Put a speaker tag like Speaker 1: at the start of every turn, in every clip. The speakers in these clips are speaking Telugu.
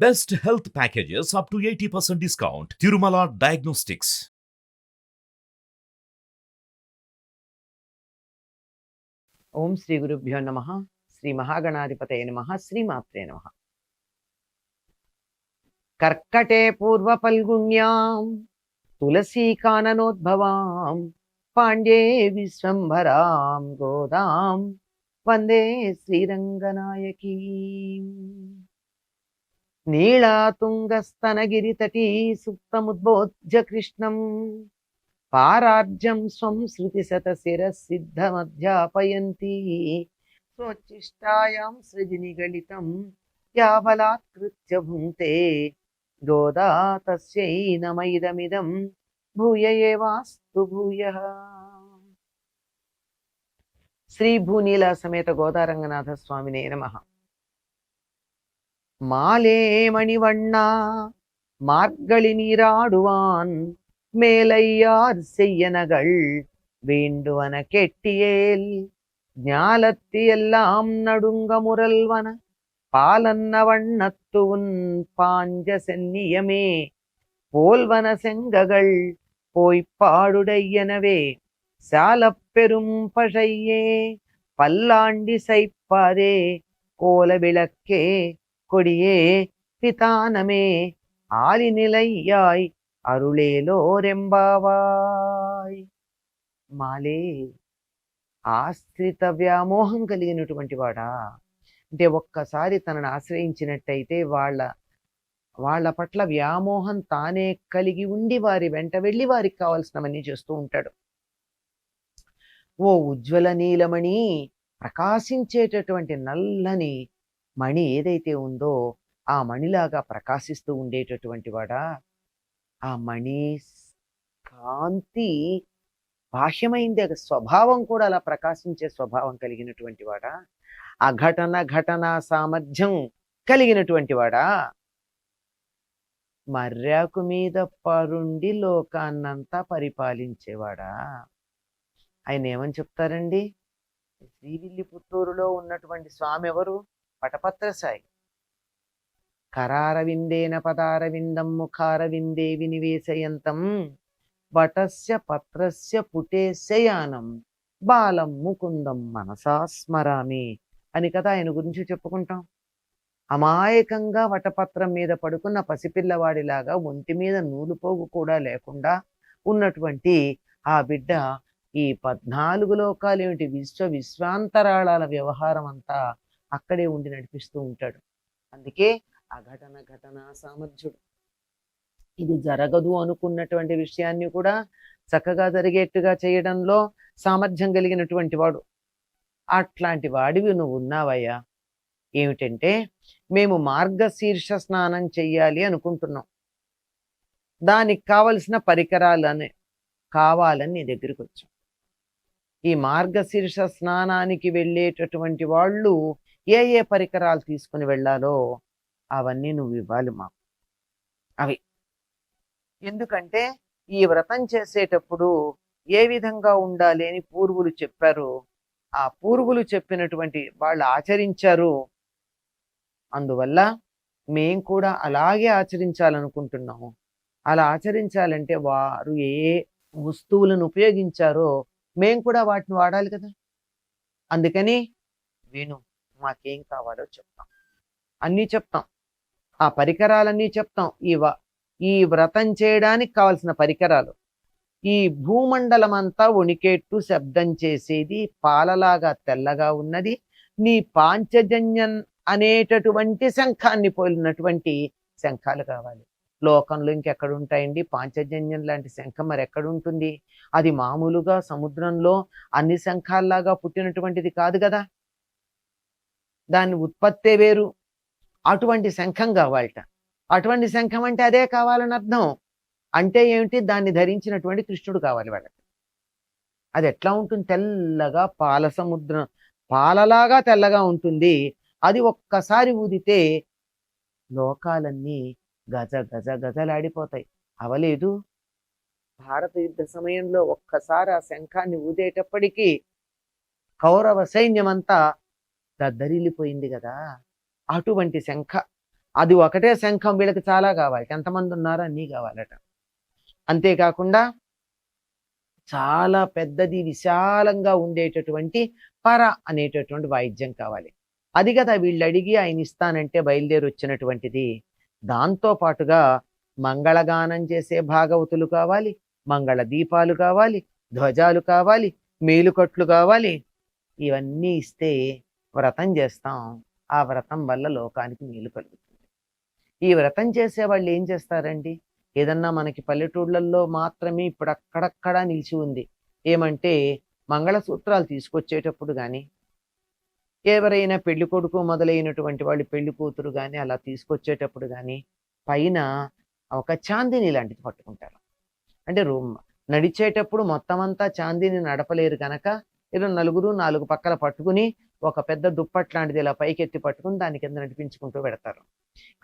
Speaker 1: Best health packages up to eighty percent discount. Tirumala diagnostics
Speaker 2: ఓం శ్రీ గురుభ్యో నమ. శ్రీ మహాగణాధిపతయ నమ. శ్రీమాత్రే నమ. కర్కటే పూర్వ పల్గుణ్యాం తులసీ కాననోద్భవాం. పాండ్యే విశ్వంభరాం. గోదాం. వందే శ్రీరంగనాయకీ. నీళాతుంగస్తనగిరితటీ సుప్తముద్బోధ్య కృష్ణం పారార్జం స్వం శృతిశతశిరసిద్ధమధ్యాపయంతి స్వచ్చిష్టాయాం సృజినిగళితం యావలాత్కృత్య భుంక్తే. గోదా తస్యై నమైదమిదం భూయ ఏవాస్తు భూయ. శ్రీ భూనీల సమేత గోదారంగనాథ స్వామినే నమ. மாலே மணிவண்ணா மார்கழி நீராடுவான் மேலையார் செய்யனகள் வேண்டுவன கெட்டியேல். ஞாலத்தி எல்லாம் நடுங்க முரல்வன பாலன்ன வண்ணத்துவன் பாஞ்ச சென்னியமே போல்வன செங்ககள் போய்ப்பாடுடையனவே சாலப்பெரும் பழையே பல்லாண்டி சைப்பாரே கோல விளக்கே கொடியே பிதானமே ஆலிநிலையாய் అరుళేలోరెంబావాయ్ మాలే ఆశ్రిత వ్యామోహం కలిగినటువంటి వాడా అంటే ఒక్కసారి తనను ఆశ్రయించినట్టయితే వాళ్ళ వాళ్ళ పట్ల వ్యామోహం తానే కలిగి ఉండి వారి వెంట వెళ్ళి వారికి కావలసినవన్నీ చేస్తూ ఉంటాడు ఓ ఉజ్వల నీలమణి ప్రకాశించేటటువంటి నల్లని మణి ఏదైతే ఉందో ఆ మణిలాగా ప్రకాశిస్తూ ఉండేటటువంటి వాడా? ఆ మణి కాంతి బాహ్యమైంది. స్వభావం కూడా అలా ప్రకాశించే స్వభావం కలిగినటువంటి వాడా? ఘటన ఘటన సామర్థ్యం కలిగినటువంటి వాడా? మర్యాకు మీద పరుండి లోకాన్నంతా పరిపాలించేవాడా? ఆయన ఏమని చెప్తారండి? శ్రీవిల్లి పుత్తూరులో ఉన్నటువంటి స్వామి ఎవరు పటపత్రసాయి కరారవిందేన పదారవిందం ముఖారవిందే వినివేశయంతం వటస్య పత్రస్య పుటేశయానం బాలం ముకుందం మనసా స్మరామి అని కదా ఆయన గురించి చెప్పుకుంటాం. అమాయకంగా వటపత్రం మీద పడుకున్న పసిపిల్లవాడిలాగా ఒంటి మీద నూలుపోగు కూడా లేకుండా ఉన్నటువంటి ఆ బిడ్డ ఈ పద్నాలుగు లోకాలేమిటి విశ్వ విశ్వాంతరాళాల వ్యవహారం అంతా అక్కడే ఉండి నడిపిస్తూ ఉంటాడు. అందుకే అఘటన ఘటన సామర్థ్యుడు. ఇది జరగదు అనుకున్నటువంటి విషయాన్ని కూడా చక్కగా జరిగేట్టుగా చేయడంలో సామర్థ్యం కలిగినటువంటి వాడు. అట్లాంటి వాడివి నువ్వు ఉన్నావయ్యా. ఏమిటంటే మేము మార్గశీర్ష స్నానం చెయ్యాలి అనుకుంటున్నాం. దానికి కావలసిన పరికరాలని కావాలని నీ దగ్గరికి వచ్చాం ఈ మార్గశీర్ష స్నానానికి వెళ్ళేటటువంటి వాళ్ళు ఏ ఏ పరికరాలు తీసుకుని వెళ్ళాలో అవన్నీ నువ్వు ఇవ్వాలి మాకు. అవి. ఎందుకంటే ఈ వ్రతం చేసేటప్పుడు ఏ విధంగా ఉండాలి అని పూర్వులు చెప్పారు. ఆ పూర్వులు చెప్పినటువంటి వాళ్ళు ఆచరించారు. అందువల్ల మేం కూడా అలాగే ఆచరించాలనుకుంటున్నాము. అలా ఆచరించాలంటే వారు ఏ వస్తువులను ఉపయోగించారో మేం కూడా వాటిని వాడాలి కదా. అందుకని వేణు మాకేం కావాలో చెప్తాం. అన్నీ చెప్తాం. ఆ పరికరాలన్నీ చెప్తాం. ఈ ఈ వ్రతం చేయడానికి కావలసిన పరికరాలు. ఈ భూమండలం అంతా వణికేట్టు శబ్దం చేసేది పాలలాగా తెల్లగా ఉన్నది. నీ పాంచజన్యం అనేటటువంటి శంఖాన్ని పోలినటువంటి శంఖాలు కావాలి. లోకంలో ఇంకెక్కడ ఉంటాయండి పాంచజన్యం లాంటి శంఖం మరి ఎక్కడ ఉంటుంది అది మామూలుగా సముద్రంలో అన్ని శంఖాల్లాగా పుట్టినటువంటిది కాదు కదా? దాని ఉత్పత్తే వేరు. అటువంటి శంఖం కావాలట. అటువంటి శంఖం అంటే అదే కావాలని అర్థం. అంటే ఏమిటి? దాన్ని ధరించినటువంటి కృష్ణుడు కావాలి వాళ్ళకి. అది ఎట్లా ఉంటుంది? తెల్లగా పాల సముద్రం పాలలాగా తెల్లగా ఉంటుంది. అది ఒక్కసారి ఊదితే లోకాలన్నీ గజ గజ గజలాడిపోతాయి. అవలేదు. భారత యుద్ధ సమయంలో ఒక్కసారి ఆ శంఖాన్ని ఊదేటప్పటికీ కౌరవ సైన్యమంతా దద్దరిల్లిపోయింది కదా! అటువంటి శంఖ. అది ఒకటే శంఖం వీళ్ళకి చాలా కావాలి. ఎంతమంది ఉన్నారో అన్నీ కావాలట. అంతేకాకుండా చాలా పెద్దది విశాలంగా ఉండేటటువంటి పర అనేటటువంటి వాయిద్యం కావాలి. అది కదా వీళ్ళు అడిగి ఆయన ఇస్తానంటే బయలుదేరి వచ్చినటువంటిది దాంతో పాటుగా మంగళగానం చేసే భాగవతులు కావాలి మంగళ దీపాలు కావాలి ధ్వజాలు కావాలి మేలుకట్లు కావాలి. ఇవన్నీ ఇస్తే వ్రతం చేస్తాం. ఆ వ్రతం వల్ల లోకానికి మేలు కలుగుతుంది. ఈ వ్రతం చేసే వాళ్ళు ఏం చేస్తారండి? ఏదన్నా మనకి పల్లెటూళ్ళల్లో మాత్రమే ఇప్పుడు అక్కడక్కడా నిలిచి ఉంది. ఏమంటే మంగళసూత్రాలు తీసుకొచ్చేటప్పుడు కానీ ఎవరైనా పెళ్ళి కొడుకు మొదలైనటువంటి వాళ్ళు పెళ్ళి కూతురు కానీ అలా తీసుకొచ్చేటప్పుడు కానీ పైన ఒక చాందిని లాంటిది పట్టుకుంటారు. అంటే రూమ్ నడిచేటప్పుడు మొత్తం అంతా చాందిని నడపలేరు కనుక ఏదో నలుగురు నాలుగు పక్కల పట్టుకుని ఒక పెద్ద దుప్పట్ లాంటిది ఇలా పైకెత్తి పట్టుకుని దాని కింద నడిపించుకుంటూ పెడతారు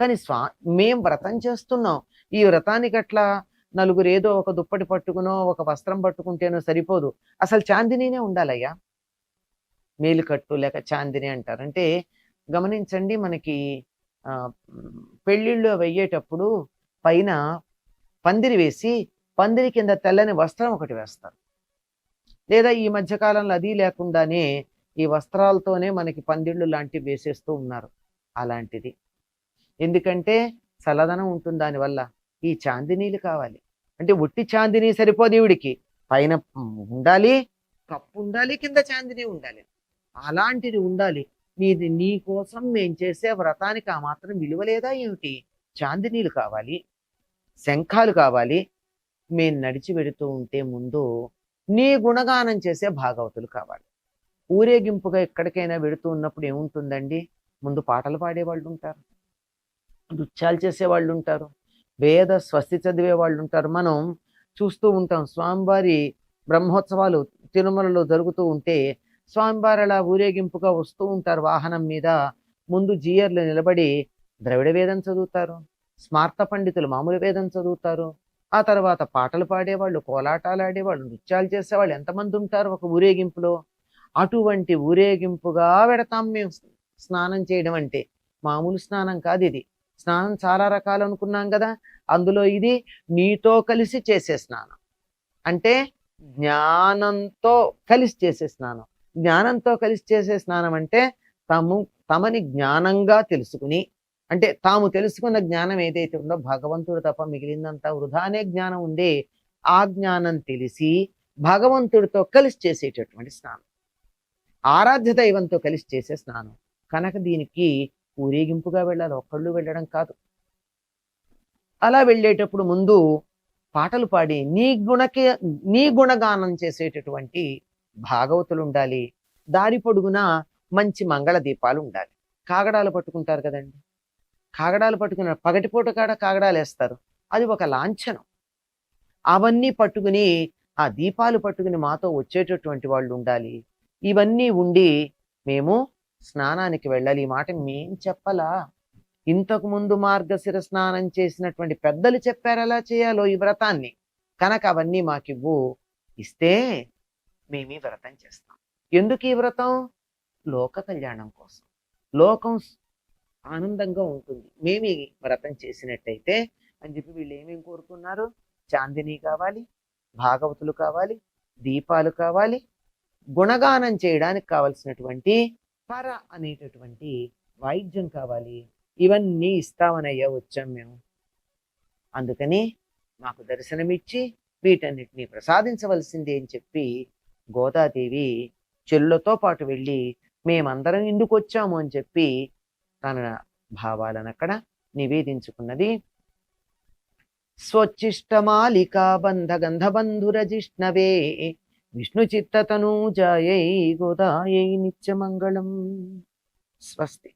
Speaker 2: కానీ స్వా మేం వ్రతం చేస్తున్నాం. ఈ వ్రతానికి అట్లా నలుగురు ఏదో ఒక దుప్పటి పట్టుకునో ఒక వస్త్రం పట్టుకుంటేనో సరిపోదు. అసలు చాందినీనే ఉండాలయ్యా. మేలుకట్టు లేక చాందిని అంటారు. అంటే గమనించండి మనకి పెళ్ళిళ్ళు వెయ్యేటప్పుడు పైన పందిరి వేసి పందిరి కింద తెల్లని వస్త్రం ఒకటి వేస్తారు. లేదా ఈ మధ్యకాలంలో అది లేకుండానే ఈ వస్త్రాలతోనే మనకి పందిళ్ళు లాంటివి వేసేస్తూ ఉన్నారు అలాంటిది. ఎందుకంటే చల్లదనం ఉంటుంది దానివల్ల ఈ చాందినీలు కావాలి. అంటే ఒట్టి చాందిని సరిపోదు ఈవిడికి. పైన ఉండాలి కప్పు ఉండాలి కింద చాందిని ఉండాలి. అలాంటిది ఉండాలి. నీది నీ కోసం మేం చేసే వ్రతానికి ఆ మాత్రం విలువ లేదా ఏమిటి? చాందినీలు కావాలి శంఖాలు కావాలి. మేము నడిచి వెడుతూ ఉంటే ముందు నీ గుణగానం చేసే భాగవతులు కావాలి. ఊరేగింపుగా ఎక్కడికైనా వెడుతూ ఉన్నప్పుడు ఏముంటుందండి? ముందు పాటలు పాడేవాళ్ళు ఉంటారు నృత్యాలు చేసే వాళ్ళు ఉంటారు వేద స్వస్తి చదివే వాళ్ళు ఉంటారు మనం చూస్తూ ఉంటాం స్వామివారి బ్రహ్మోత్సవాలు తిరుమలలో జరుగుతూ ఉంటే స్వామివారు అలా ఊరేగింపుగా వస్తూ ఉంటారు వాహనం మీద. ముందు జీయర్లు నిలబడి ద్రవిడ వేదం చదువుతారు. స్మార్త పండితులు మామూలు వేదం చదువుతారు. ఆ తర్వాత పాటలు పాడేవాళ్ళు కోలాటాలు ఆడేవాళ్ళు నృత్యాలు చేసేవాళ్ళు ఎంతమంది ఉంటారు ఒక ఊరేగింపులో? అటువంటి ఊరేగింపుగా పెడతాం మేము స్నానం చేయడం అంటే. మామూలు స్నానం కాదు ఇది. స్నానం చాలా రకాలు అనుకున్నాం కదా. అందులో ఇది నీతో కలిసి చేసే స్నానం. అంటే జ్ఞానంతో కలిసి చేసే స్నానం. జ్ఞానంతో కలిసి చేసే స్నానం అంటే తము తమని జ్ఞానంగా తెలుసుకుని అంటే తాము తెలుసుకున్న జ్ఞానం ఏదైతే ఉందో భగవంతుడు తప్ప మిగిలిందంతా వృధానే జ్ఞానం ఉందే ఆ జ్ఞానం తెలిసి భగవంతుడితో కలిసి చేసేటటువంటి స్నానం. ఆరాధ్య దైవంతో కలిసి చేసే స్నానం కనుక దీనికి ఊరేగింపుగా వెళ్ళాలి. ఒక్కళ్ళు వెళ్ళడం కాదు. అలా వెళ్ళేటప్పుడు ముందు పాటలు పాడి నీ గుణకే నీ గుణగానం చేసేటటువంటి భాగవతులు ఉండాలి. దారి పొడుగున మంచి మంగళ దీపాలు ఉండాలి. కాగడాలు పట్టుకుంటారు కదండి. కాగడాలు పట్టుకున్న పగటిపూట కాడ కాగడాలు వేస్తారు. అది ఒక లాంఛనం. అవన్నీ పట్టుకుని ఆ దీపాలు పట్టుకుని మాతో వచ్చేటటువంటి వాళ్ళు ఉండాలి. ఇవన్నీ ఉండి మేము స్నానానికి వెళ్ళాలి. ఈ మాట మేం చెప్పలా? ఇంతకు ముందు మార్గశిర స్నానం చేసినటువంటి పెద్దలు చెప్పారు ఎలా చేయాలో ఈ వ్రతాన్ని. కనుక అవన్నీ మాకివ్వు. ఇస్తే మేము ఈ వ్రతం చేస్తాం. ఎందుకు ఈ వ్రతం? లోక కళ్యాణం కోసం. లోకం ఆనందంగా ఉంటుంది. మేము ఈ వ్రతం చేసినట్టయితే అని చెప్పి వీళ్ళు ఏమేమి కోరుకున్నారు? చాందిని కావాలి భాగవతులు కావాలి దీపాలు కావాలి గుణగానం చేయడానికి కావలసినటువంటి పర అనేటటువంటి వాయిద్యం కావాలి. ఇవన్నీ ఇస్తామనయ్యా వచ్చాం మేము. అందుకని మాకు దర్శనమిచ్చి వీటన్నిటిని ప్రసాదించవలసింది అని చెప్పి గోదాదేవి చెల్లుతో పాటు వెళ్ళి మేమందరం ఎందుకు వచ్చాము అని చెప్పి తన భావాలను అక్కడ నివేదించుకున్నది. స్వచ్చిష్టమాలికా బంధ గంధబంధురజిష్ణవే విష్ణు చిత్తతనూజాయై గోదాయై నిత్యమంగళం. స్వస్తి.